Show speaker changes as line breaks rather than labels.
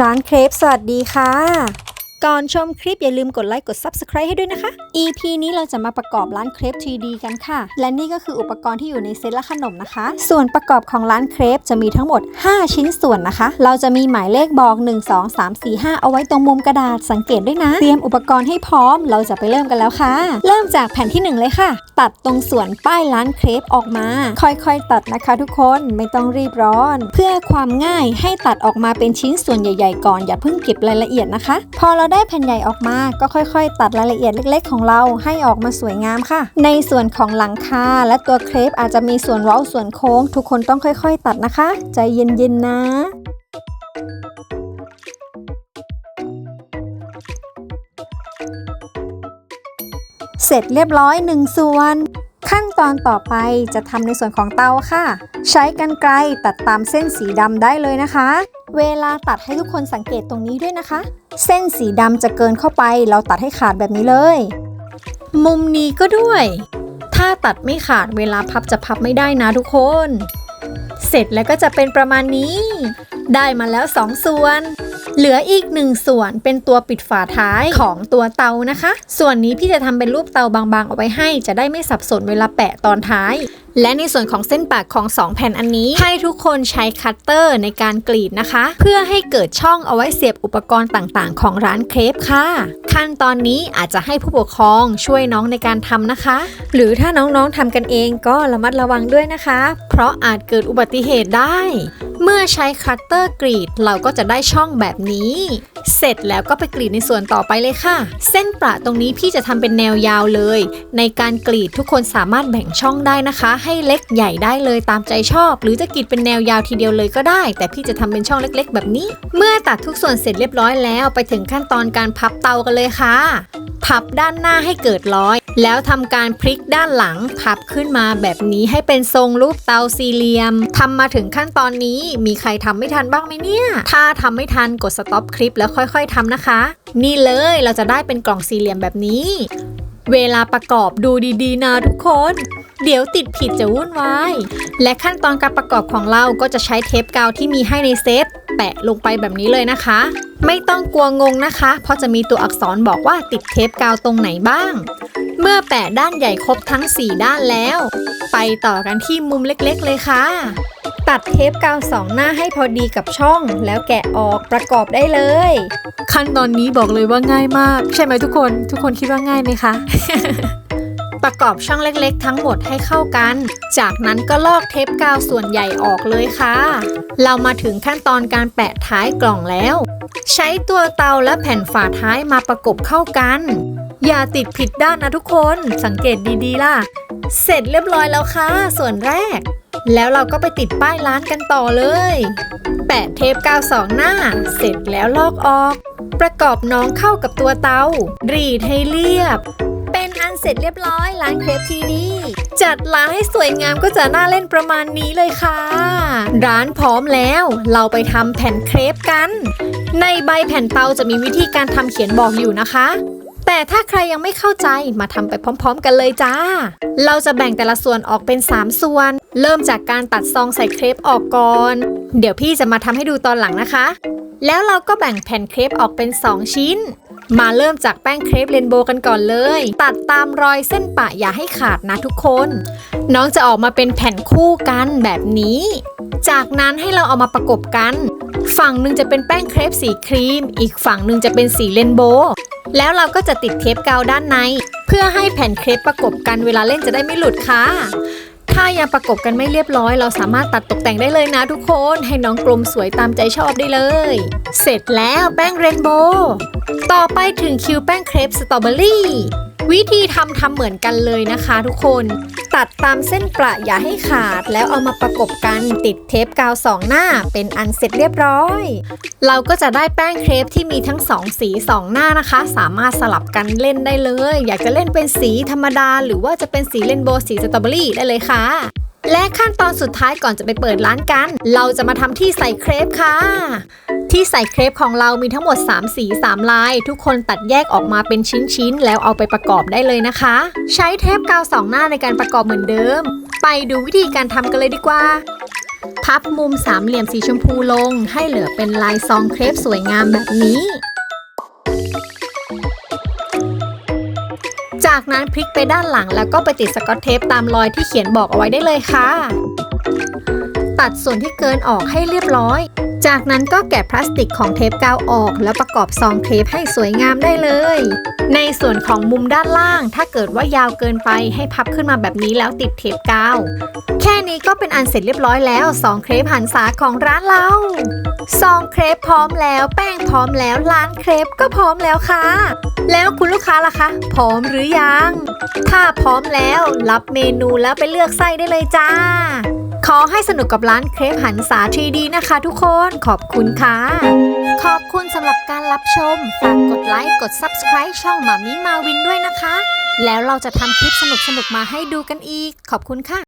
ร้านเครปสวัสดีค่ะ ก่อนชมคลิปอย่าลืมกดไลค์กด Subscribe ให้ด้วยนะคะ EP นี้เราจะมาประกอบร้านเครป 3D กันค่ะ และนี่ก็คืออุปกรณ์ที่อยู่ในเซตและขนมนะคะ ส่วนประกอบของร้านเครปจะมีทั้งหมด 5 ชิ้นส่วนนะคะ เราจะมีหมายเลขบอก 1 2 3 4 5 เอาไว้ตรงมุมกระดาษสังเกตด้วยนะ เตรียมอุปกรณ์ให้พร้อม เราจะไปเริ่มกันแล้วค่ะ เริ่มจากแผ่นที่ 1 เลยค่ะ ตัดตรงส่วนป้ายร้านเครปออกมา ค่อยๆ ตัดนะคะ ทุกคนไม่ต้องรีบร้อน เพื่อความง่ายให้ตัดออกมาเป็นชิ้นส่วนใหญ่ ๆ ก่อนอย่าเพิ่งเก็บรายละเอียดนะคะ พอเราได้แผ่นใหญ่ออกมา ก็ค่อยๆ ตัดรายละเอียดเล็กๆ ของเราให้ออกมาสวยงามค่ะ ในส่วนของหลังคาและตัวเครปอาจจะมีส่วนเว้าส่วนโค้ง ทุกคนต้องค่อยๆ ตัดนะคะ ใจเย็นๆนะเสร็จเรียบร้อยหนึ่งส่วน ขั้นตอนต่อไปจะทำในส่วนของเตาค่ะ ใช้กันไกลตัดตามเส้นสีดำได้เลยนะคะ เวลาตัดให้ทุกคนสังเกตตรงนี้ด้วยนะคะ เส้นสีดำจะเกินเข้าไป เราตัดให้ขาดแบบนี้เลย มุมนี้ก็ด้วย ถ้าตัดไม่ขาดเวลาพับจะพับไม่ได้นะทุกคน เสร็จแล้วก็จะเป็นประมาณนี้ ได้มาแล้ว2ส่วน เหลืออีกหนึ่งส่วนเป็นตัวปิดฝาท้ายของตัวเตานะคะ ส่วนนี้พี่จะทำเป็นรูปเตาบางๆเอาไว้ให้ จะได้ไม่สับสนเวลาแปะตอนท้าย และในส่วนของเส้นปากของ 2 แผ่นอันนี้ ให้ทุกคนใช้คัตเตอร์ในการกรีดนะคะ เพื่อให้เกิดช่องเอาไว้เสียบอุปกรณ์ต่างๆ ของร้านเครปค่ะ ขั้นตอนนี้อาจจะให้ผู้ปกครองช่วยน้องในการทำนะคะ หรือถ้าน้องๆทำกันเองก็ระมัดระวังด้วยนะคะ เพราะอาจเกิดอุบัติเหตุได้ เมื่อใช้คัตเตอร์กรีดเราก็จะได้ช่องแบบนี้ เสร็จแล้วก็ไปกรีดในส่วนต่อไปเลยค่ะ เส้นประตรงนี้พี่จะทำเป็นแนวยาวเลย ในการกรีดทุกคนสามารถแบ่งช่องได้นะคะ ให้เล็กใหญ่ได้เลยตามใจชอบ หรือจะกรีดเป็นแนวยาวทีเดียวเลยก็ได้ แต่พี่จะทำเป็นช่องเล็กๆ แบบนี้ เมื่อตัดทุกส่วนเสร็จเรียบร้อยแล้ว ไปถึงขั้นตอนการพับเตากันเลยค่ะ พับด้านหน้าให้เกิดร้อย แล้วทำการพลิกด้านหลังพับขึ้นมาแบบนี้ให้เป็นทรงรูปเตาสี่เหลี่ยมทำมาถึงขั้นตอนนี้มีใครทำไม่ทันบ้างไหมเนี่ย ถ้าทำไม่ทันกดสต็อปคลิปแล้วค่อยๆทำนะคะ นี่เลยเราจะได้เป็นกล่องสี่เหลี่ยมแบบนี้ เวลาประกอบดูดีๆนะทุกคน เดี๋ยวติดผิดจะวุ่นวาย และขั้นตอนการประกอบของเราก็จะใช้เทปกาวที่มีให้ในเซตแปะลงไปแบบนี้เลยนะคะ ไม่ต้องกลัวงงนะคะ เพราะจะมีตัวอักษรบอกว่าติดเทปกาวตรงไหนบ้าง เมื่อแปะด้านใหญ่ครบทั้ง 4 ด้านแล้ว ไปต่อกันที่มุมเล็กๆเลยค่ะ ตัดเทปกาวสองหน้าให้พอดีกับช่อง แล้วแกะออกประกอบได้เลย ขั้นตอนนี้บอกเลยว่าง่ายมาก ใช่ไหมทุกคน ทุกคนคิดว่าง่ายไหมคะประกอบช่องเล็กๆ ทั้งหมดให้เข้ากัน จากนั้นก็ลอกเทปกาวส่วนใหญ่ออกเลยค่ะ เรามาถึงขั้นตอนการแปะท้ายกล่องแล้ว ใช้ตัวเตาและแผ่นฝาท้ายมาประกบเข้ากัน อย่าติดผิดด้านนะทุกคนสังเกตดีๆ ล่ะ เสร็จเรียบร้อยแล้วค่ะ ส่วนแรก แล้วเราก็ไปติดป้ายร้านกันต่อเลย แปะเทปกาวสองหน้า เสร็จแล้วลอกออก ประกอบน้องเข้ากับตัวเตา รีดให้เรียบ เป็นอันเสร็จเรียบร้อยร้านเครปทีดีจัดร้านให้สวยงามก็จะน่าเล่นประมาณนี้เลยค่ะ ร้านพร้อมแล้ว เราไปทำแผ่นเครปกัน ในใบแผ่นเตาจะมีวิธีการทำเขียนบอกอยู่นะคะ แต่ถ้าใครยังไม่เข้าใจมาทำไปพร้อม ๆ กันเลยจ้า เราจะแบ่งแต่ละส่วนออกเป็น 3 ส่วน เริ่มจากการตัดซองใส่เครปออกก่อน เดี๋ยวพี่จะมาทำให้ดูตอนหลังนะคะ แล้วเราก็แบ่งแผ่นเครปออกเป็น 2 ชิ้น มาเริ่มจากแป้งเครปเรนโบว์กันก่อนเลย ตัดตามรอยเส้นปะอย่าให้ขาดนะทุกคน น้องจะออกมาเป็นแผ่นคู่กันแบบนี้ จากนั้นให้เราเอามาประกบกัน ฝั่งหนึ่งจะเป็นแป้งเครปสีครีม อีกฝั่งหนึ่งจะเป็นสีเรนโบว์ แล้วเราก็จะติดเทปกาวด้านใน เพื่อให้แผ่นเครปประกบกันเวลาเล่นจะได้ไม่หลุดค่ะ ถ้ายังประกบกันไม่เรียบร้อย เราสามารถตัดตกแต่งได้เลยนะทุกคนให้น้องกลมสวยตามใจชอบได้เลย เสร็จแล้วแป้งเรนโบว์ต่อไปถึงคิวแป้งเครปสตรอเบอรี่ วิธีทำทำเหมือนกันเลยนะคะทุกคน ตัดตามเส้นประอย่าให้ขาด แล้วเอามาประกบกันติดเทปกาวสองหน้า เป็นอันเสร็จเรียบร้อย เราก็จะได้แป้งเครปที่มีทั้ง2สี2หน้านะคะ สามารถสลับกันเล่นได้เลย อยากจะเล่นเป็นสีธรรมดา หรือว่าจะเป็นสีเรนโบสีสตรอเบอรี่ได้เลยค่ะ และขั้นตอนสุดท้ายก่อนจะไปเปิดร้านกัน เราจะมาทำที่ใส่เครปค่ะ ที่ใส่เครปของเรามีทั้งหมด 3 สี 3 ลาย ทุกคนตัดแยกออกมาเป็นชิ้นๆ แล้วเอาไปประกอบได้เลยนะคะ ใช้เทปกาวสองหน้าในการประกอบเหมือนเดิม ไปดูวิธีการทำกันเลยดีกว่า พับมุมสามเหลี่ยมสีชมพูลง ให้เหลือเป็นลายซองเครปสวยงามแบบนี้ จากนั้นพลิกไปด้านหลังแล้วก็ไปติดสกอตเทปตามรอยที่เขียนบอกเอาไว้ได้เลยค่ะ ตัดส่วนที่เกินออกให้เรียบร้อย จากนั้นก็แกะพลาสติกของเทปกาวออก แล้วประกอบซองเทปให้สวยงามได้เลย ในส่วนของมุมด้านล่าง ถ้าเกิดว่ายาวเกินไปให้พับขึ้นมาแบบนี้แล้วติดเทปกาว แค่นี้ก็เป็นอันเสร็จเรียบร้อยแล้วซองเครปหันษาของร้านเราซองเครปพร้อมแล้วแป้งพร้อมแล้วร้านเครปก็พร้อมแล้วค่ะ แล้วคุณลูกค้าล่ะคะ พร้อมหรือยัง ถ้าพร้อมแล้วรับเมนูแล้วไปเลือกไส้ได้เลยจ้า อให้สนุกกับร้านเครปหันษาทีดีนะคะทุกคนขอบคุณค่ะ ขอบคุณสำหรับการรับชม ฝากกดไลค์กด Subscribe ช่องหมามิมาวินด้วยนะคะ แล้วเราจะทำคลิปสนุกๆมาให้ดูกันอีก ขอบคุณค่ะ